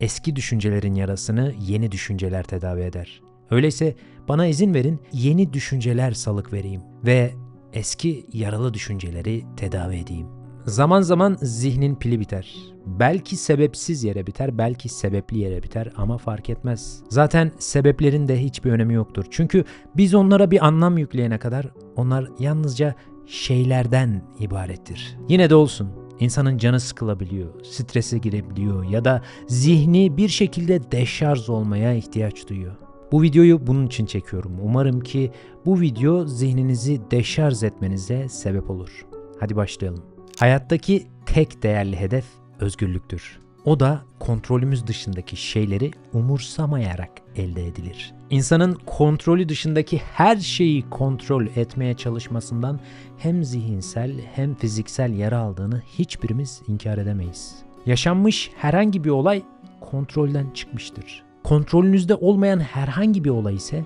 Eski düşüncelerin yarasını yeni düşünceler tedavi eder. Öyleyse bana izin verin yeni düşünceler salık vereyim ve eski yaralı düşünceleri tedavi edeyim. Zaman zaman zihnin pili biter. Belki sebepsiz yere biter, belki sebepli yere biter ama fark etmez. Zaten sebeplerin de hiçbir önemi yoktur. Çünkü biz onlara bir anlam yükleyene kadar onlar yalnızca şeylerden ibarettir. Yine de olsun. İnsanın canı sıkılabiliyor, strese girebiliyor ya da zihni bir şekilde deşarj olmaya ihtiyaç duyuyor. Bu videoyu bunun için çekiyorum. Umarım ki bu video zihninizi deşarj etmenize sebep olur. Hadi başlayalım. Hayattaki tek değerli hedef özgürlüktür. O da kontrolümüz dışındaki şeyleri umursamayarak elde edilir. İnsanın kontrolü dışındaki her şeyi kontrol etmeye çalışmasından hem zihinsel hem fiziksel yara aldığını hiçbirimiz inkar edemeyiz. Yaşanmış herhangi bir olay kontrolden çıkmıştır. Kontrolünüzde olmayan herhangi bir olay ise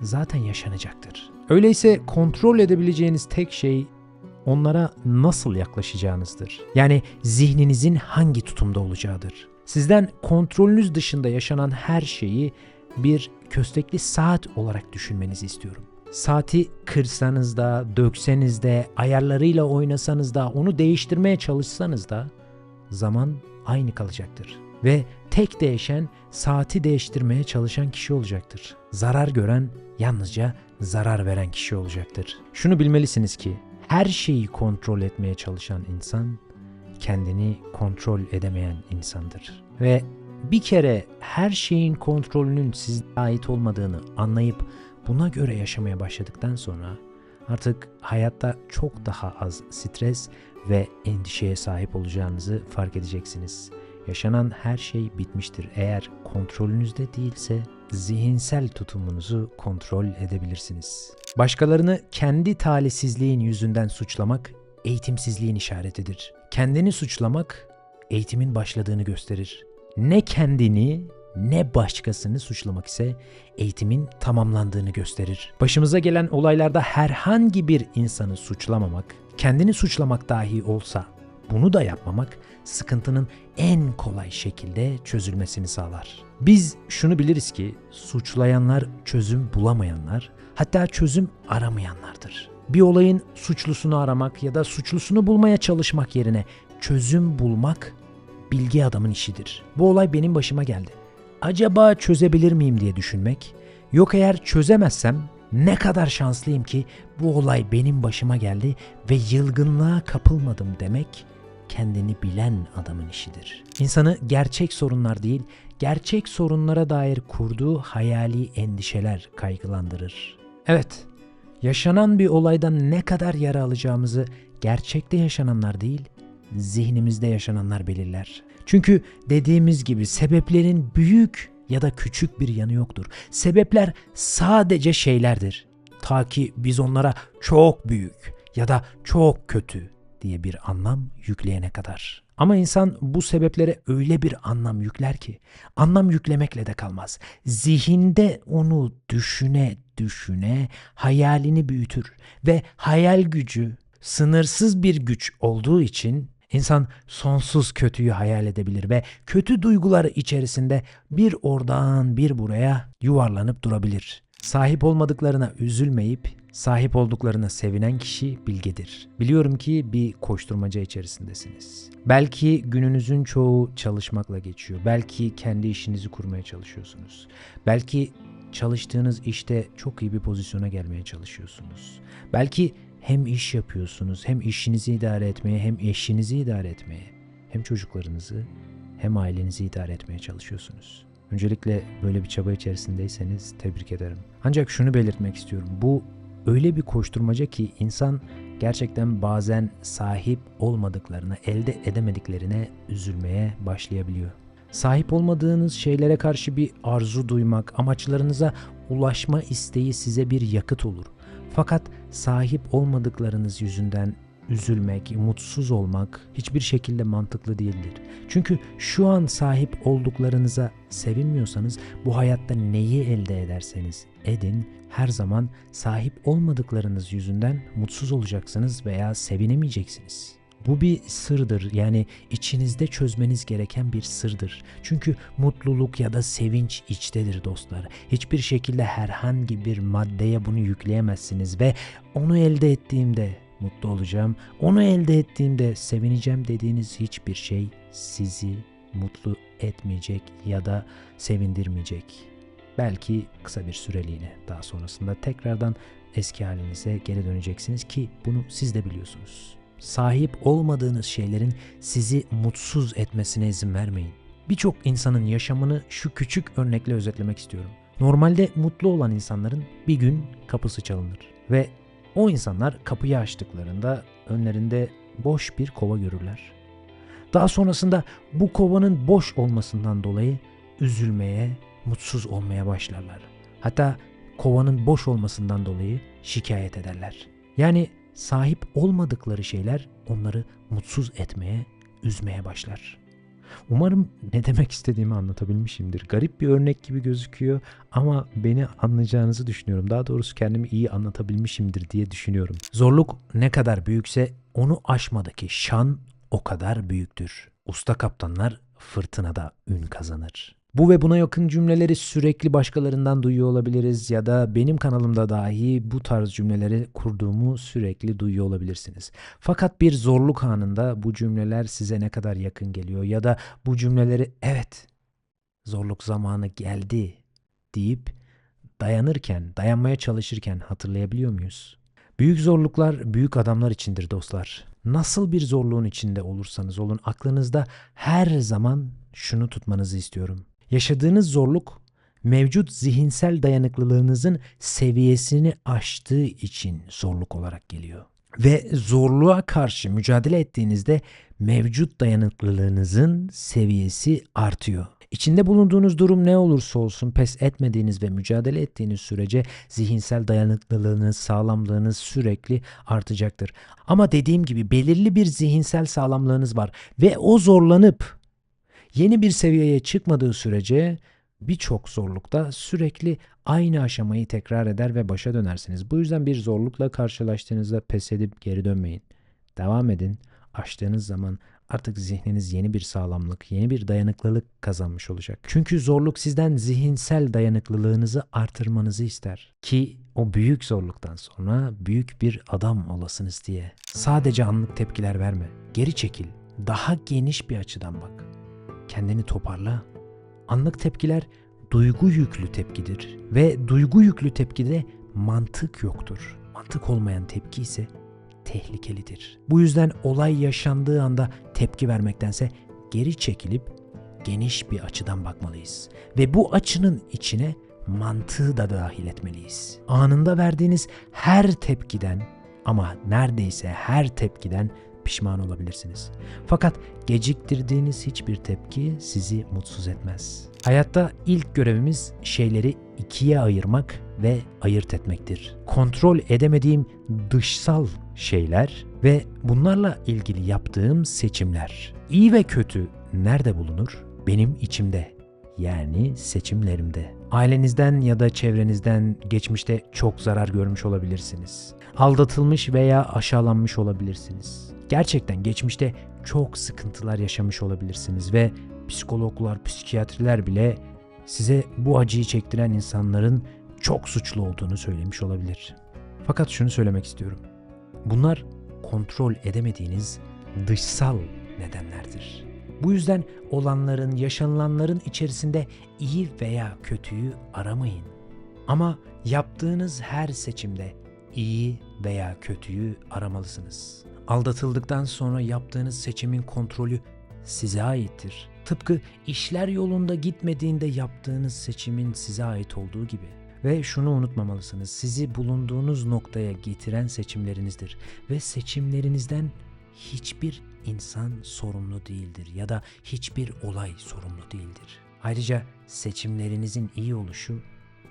zaten yaşanacaktır. Öyleyse kontrol edebileceğiniz tek şey onlara nasıl yaklaşacağınızdır. Yani zihninizin hangi tutumda olacağıdır. Sizden kontrolünüz dışında yaşanan her şeyi bir köstekli saat olarak düşünmenizi istiyorum. Saati kırsanız da, dökseniz de, ayarlarıyla oynasanız da, onu değiştirmeye çalışsanız da zaman aynı kalacaktır. Ve tek değişen saati değiştirmeye çalışan kişi olacaktır. Zarar gören yalnızca zarar veren kişi olacaktır. Şunu bilmelisiniz ki her şeyi kontrol etmeye çalışan insan kendini kontrol edemeyen insandır. Ve bir kere her şeyin kontrolünün size ait olmadığını anlayıp buna göre yaşamaya başladıktan sonra artık hayatta çok daha az stres ve endişeye sahip olacağınızı fark edeceksiniz. Yaşanan her şey bitmiştir. Eğer kontrolünüzde değilse zihinsel tutumunuzu kontrol edebilirsiniz. Başkalarını kendi talihsizliğin yüzünden suçlamak eğitimsizliğin işaretidir. Kendini suçlamak eğitimin başladığını gösterir. Ne kendini ne başkasını suçlamak ise eğitimin tamamlandığını gösterir. Başımıza gelen olaylarda herhangi bir insanı suçlamamak, kendini suçlamak dahi olsa bunu da yapmamak sıkıntının en kolay şekilde çözülmesini sağlar. Biz şunu biliriz ki suçlayanlar çözüm bulamayanlar, hatta çözüm aramayanlardır. Bir olayın suçlusunu aramak ya da suçlusunu bulmaya çalışmak yerine çözüm bulmak bilgi adamın işidir. Bu olay benim başıma geldi. Acaba çözebilir miyim diye düşünmek, yok eğer çözemezsem ne kadar şanslıyım ki bu olay benim başıma geldi ve yılgınlığa kapılmadım demek kendini bilen adamın işidir. İnsanı gerçek sorunlar değil, gerçek sorunlara dair kurduğu hayali endişeler kaygılandırır. Evet, yaşanan bir olaydan ne kadar yara alacağımızı gerçekte yaşananlar değil, zihnimizde yaşananlar belirler. Çünkü dediğimiz gibi sebeplerin büyük ya da küçük bir yanı yoktur. Sebepler sadece şeylerdir. Ta ki biz onlara çok büyük ya da çok kötü diye bir anlam yükleyene kadar. Ama insan bu sebeplere öyle bir anlam yükler ki anlam yüklemekle de kalmaz. Zihinde onu düşüne düşüne hayalini büyütür ve hayal gücü sınırsız bir güç olduğu için İnsan sonsuz kötüyü hayal edebilir ve kötü duyguları içerisinde bir oradan bir buraya yuvarlanıp durabilir. Sahip olmadıklarına üzülmeyip sahip olduklarına sevinen kişi bilgedir. Biliyorum ki bir koşturmaca içerisindesiniz. Belki gününüzün çoğu çalışmakla geçiyor. Belki kendi işinizi kurmaya çalışıyorsunuz. Belki çalıştığınız işte çok iyi bir pozisyona gelmeye çalışıyorsunuz. Belki hem iş yapıyorsunuz, hem işinizi idare etmeye, hem eşinizi idare etmeye, hem çocuklarınızı, hem ailenizi idare etmeye çalışıyorsunuz. Öncelikle böyle bir çaba içerisindeyseniz tebrik ederim. Ancak şunu belirtmek istiyorum. Bu öyle bir koşturmaca ki insan gerçekten bazen sahip olmadıklarına, elde edemediklerine üzülmeye başlayabiliyor. Sahip olmadığınız şeylere karşı bir arzu duymak, amaçlarınıza ulaşma isteği size bir yakıt olur. Fakat sahip olmadıklarınız yüzünden üzülmek, mutsuz olmak hiçbir şekilde mantıklı değildir. Çünkü şu an sahip olduklarınıza sevinmiyorsanız bu hayatta neyi elde ederseniz edin her zaman sahip olmadıklarınız yüzünden mutsuz olacaksınız veya sevinemeyeceksiniz. Bu bir sırdır. Yani içinizde çözmeniz gereken bir sırdır. Çünkü mutluluk ya da sevinç içtedir dostlar. Hiçbir şekilde herhangi bir maddeye bunu yükleyemezsiniz ve onu elde ettiğimde mutlu olacağım. Onu elde ettiğimde sevineceğim dediğiniz hiçbir şey sizi mutlu etmeyecek ya da sevindirmeyecek. Belki kısa bir süreliğine daha sonrasında tekrardan eski halinize geri döneceksiniz ki bunu siz de biliyorsunuz. Sahip olmadığınız şeylerin sizi mutsuz etmesine izin vermeyin. Birçok insanın yaşamını şu küçük örnekle özetlemek istiyorum. Normalde mutlu olan insanların bir gün kapısı çalınır ve o insanlar kapıyı açtıklarında önlerinde boş bir kova görürler. Daha sonrasında bu kovanın boş olmasından dolayı üzülmeye, mutsuz olmaya başlarlar. Hatta kovanın boş olmasından dolayı şikayet ederler. Yani sahip olmadıkları şeyler onları mutsuz etmeye, üzmeye başlar. Umarım ne demek istediğimi anlatabilmişimdir. Garip bir örnek gibi gözüküyor ama beni anlayacağınızı düşünüyorum. Daha doğrusu kendimi iyi anlatabilmişimdir diye düşünüyorum. Zorluk ne kadar büyükse onu aşmadaki şan o kadar büyüktür. Usta kaptanlar fırtınada ün kazanır. Bu ve buna yakın cümleleri sürekli başkalarından duyuyor olabiliriz ya da benim kanalımda dahi bu tarz cümleleri kurduğumu sürekli duyuyor olabilirsiniz. Fakat bir zorluk anında bu cümleler size ne kadar yakın geliyor ya da bu cümleleri evet zorluk zamanı geldi deyip dayanırken, dayanmaya çalışırken hatırlayabiliyor muyuz? Büyük zorluklar büyük adamlar içindir dostlar. Nasıl bir zorluğun içinde olursanız olun aklınızda her zaman şunu tutmanızı istiyorum. Yaşadığınız zorluk mevcut zihinsel dayanıklılığınızın seviyesini aştığı için zorluk olarak geliyor. Ve zorluğa karşı mücadele ettiğinizde mevcut dayanıklılığınızın seviyesi artıyor. İçinde bulunduğunuz durum ne olursa olsun pes etmediğiniz ve mücadele ettiğiniz sürece zihinsel dayanıklılığınız, sağlamlığınız sürekli artacaktır. Ama dediğim gibi belirli bir zihinsel sağlamlığınız var ve o zorlanıp yeni bir seviyeye çıkmadığı sürece birçok zorlukta sürekli aynı aşamayı tekrar eder ve başa dönersiniz. Bu yüzden bir zorlukla karşılaştığınızda pes edip geri dönmeyin. Devam edin. Aştığınız zaman artık zihniniz yeni bir sağlamlık, yeni bir dayanıklılık kazanmış olacak. Çünkü zorluk sizden zihinsel dayanıklılığınızı artırmanızı ister ki o büyük zorluktan sonra büyük bir adam olasınız diye. Sadece anlık tepkiler verme. Geri çekil. Daha geniş bir açıdan bak. Kendini toparla. Anlık tepkiler duygu yüklü tepkidir ve duygu yüklü tepkide mantık yoktur. Mantık olmayan tepki ise tehlikelidir. Bu yüzden olay yaşandığı anda tepki vermektense geri çekilip geniş bir açıdan bakmalıyız. Ve bu açının içine mantığı da dahil etmeliyiz. Anında verdiğiniz her tepkiden ama neredeyse her tepkiden pişman olabilirsiniz. Fakat geciktirdiğiniz hiçbir tepki sizi mutsuz etmez. Hayatta ilk görevimiz şeyleri ikiye ayırmak ve ayırt etmektir. Kontrol edemediğim dışsal şeyler ve bunlarla ilgili yaptığım seçimler. İyi ve kötü nerede bulunur? Benim içimde. Yani seçimlerimde. Ailenizden ya da çevrenizden geçmişte çok zarar görmüş olabilirsiniz. Aldatılmış veya aşağılanmış olabilirsiniz. Gerçekten geçmişte çok sıkıntılar yaşamış olabilirsiniz ve psikologlar, psikiyatriler bile size bu acıyı çektiren insanların çok suçlu olduğunu söylemiş olabilir. Fakat şunu söylemek istiyorum. Bunlar kontrol edemediğiniz dışsal nedenlerdir. Bu yüzden olanların, yaşanılanların içerisinde iyi veya kötüyü aramayın. Ama yaptığınız her seçimde iyi veya kötüyü aramalısınız. Aldatıldıktan sonra yaptığınız seçimin kontrolü size aittir. Tıpkı işler yolunda gitmediğinde yaptığınız seçimin size ait olduğu gibi. Ve şunu unutmamalısınız. Sizi bulunduğunuz noktaya getiren seçimlerinizdir ve seçimlerinizden hiçbir insan sorumlu değildir ya da hiçbir olay sorumlu değildir. Ayrıca seçimlerinizin iyi oluşu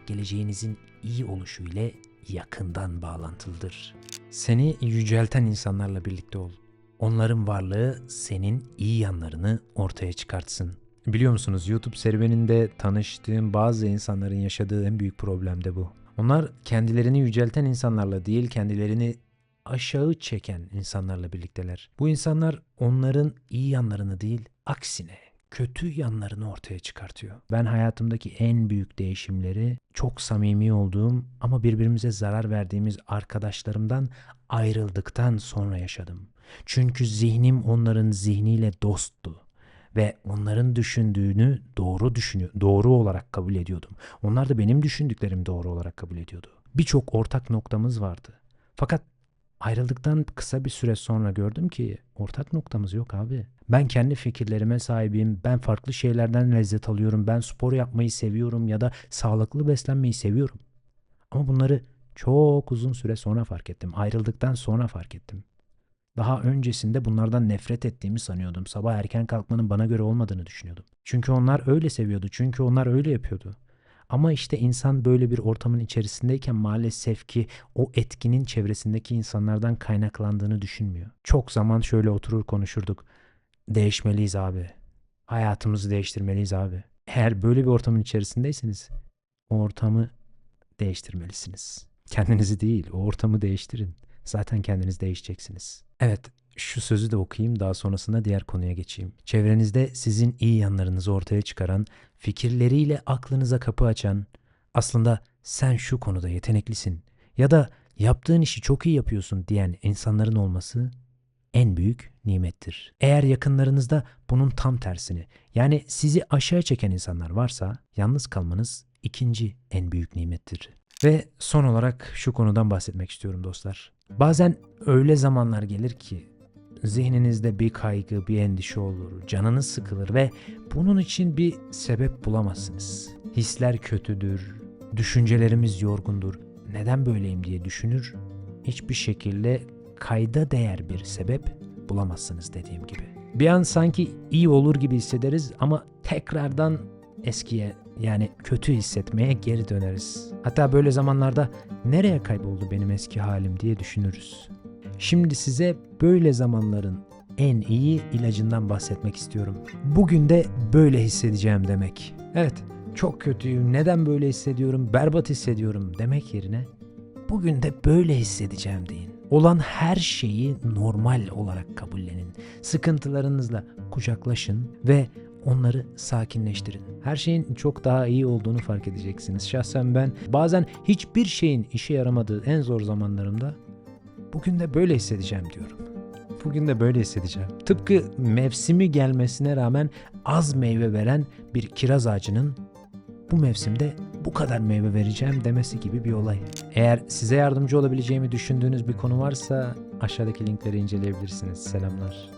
geleceğinizin iyi oluşu ile yakından bağlantılıdır. Seni yücelten insanlarla birlikte ol. Onların varlığı senin iyi yanlarını ortaya çıkartsın. Biliyor musunuz YouTube serüveninde tanıştığım bazı insanların yaşadığı en büyük problem de bu. Onlar kendilerini yücelten insanlarla değil, kendilerini aşağı çeken insanlarla birlikteler. Bu insanlar onların iyi yanlarını değil, aksine kötü yanlarını ortaya çıkartıyor. Ben hayatımdaki en büyük değişimleri çok samimi olduğum ama birbirimize zarar verdiğimiz arkadaşlarımdan ayrıldıktan sonra yaşadım. Çünkü zihnim onların zihniyle dosttu ve onların düşündüğünü doğru düşünüyor, doğru olarak kabul ediyordum. Onlar da benim düşündüklerimi doğru olarak kabul ediyordu. Birçok ortak noktamız vardı. Fakat ayrıldıktan kısa bir süre sonra gördüm ki ortak noktamız yok abi. Ben kendi fikirlerime sahibim. Ben farklı şeylerden lezzet alıyorum. Ben spor yapmayı seviyorum ya da sağlıklı beslenmeyi seviyorum. Ama bunları çok uzun süre sonra fark ettim. Ayrıldıktan sonra fark ettim. Daha öncesinde bunlardan nefret ettiğimi sanıyordum. Sabah erken kalkmanın bana göre olmadığını düşünüyordum. Çünkü onlar öyle seviyordu. Çünkü onlar öyle yapıyordu. Ama işte insan böyle bir ortamın içerisindeyken maalesef ki o etkinin çevresindeki insanlardan kaynaklandığını düşünmüyor. Çok zaman şöyle oturur konuşurduk. Değişmeliyiz abi. Hayatımızı değiştirmeliyiz abi. Eğer böyle bir ortamın içerisindeyseniz o ortamı değiştirmelisiniz. Kendinizi değil, o ortamı değiştirin. Zaten kendiniz değişeceksiniz. Evet, şu sözü de okuyayım daha sonrasında diğer konuya geçeyim. Çevrenizde sizin iyi yanlarınızı ortaya çıkaran, fikirleriyle aklınıza kapı açan, aslında sen şu konuda yeteneklisin ya da yaptığın işi çok iyi yapıyorsun diyen insanların olması en büyük nimettir. Eğer yakınlarınızda bunun tam tersini yani sizi aşağı çeken insanlar varsa yalnız kalmanız ikinci en büyük nimettir. Ve son olarak şu konudan bahsetmek istiyorum dostlar. Bazen öyle zamanlar gelir ki zihninizde bir kaygı, bir endişe olur, canınız sıkılır ve bunun için bir sebep bulamazsınız. Hisler kötüdür, düşüncelerimiz yorgundur. Neden böyleyim diye düşünür, hiçbir şekilde kayda değer bir sebep bulamazsınız dediğim gibi. Bir an sanki iyi olur gibi hissederiz ama tekrardan eskiye yani kötü hissetmeye geri döneriz. Hatta böyle zamanlarda nereye kayboldu benim eski halim diye düşünürüz. Şimdi size böyle zamanların en iyi ilacından bahsetmek istiyorum. Bugün de böyle hissedeceğim demek. Evet, çok kötüyüm, neden böyle hissediyorum, berbat hissediyorum demek yerine bugün de böyle hissedeceğim deyin. Olan her şeyi normal olarak kabullenin. Sıkıntılarınızla kucaklaşın ve onları sakinleştirin. Her şeyin çok daha iyi olduğunu fark edeceksiniz. Şahsen ben bazen hiçbir şeyin işe yaramadığı en zor zamanlarımda bugün de böyle hissedeceğim diyorum. Bugün de böyle hissedeceğim. Tıpkı mevsimi gelmesine rağmen az meyve veren bir kiraz ağacının bu mevsimde bu kadar meyve vereceğim demesi gibi bir olay. Eğer size yardımcı olabileceğimi düşündüğünüz bir konu varsa aşağıdaki linkleri inceleyebilirsiniz. Selamlar.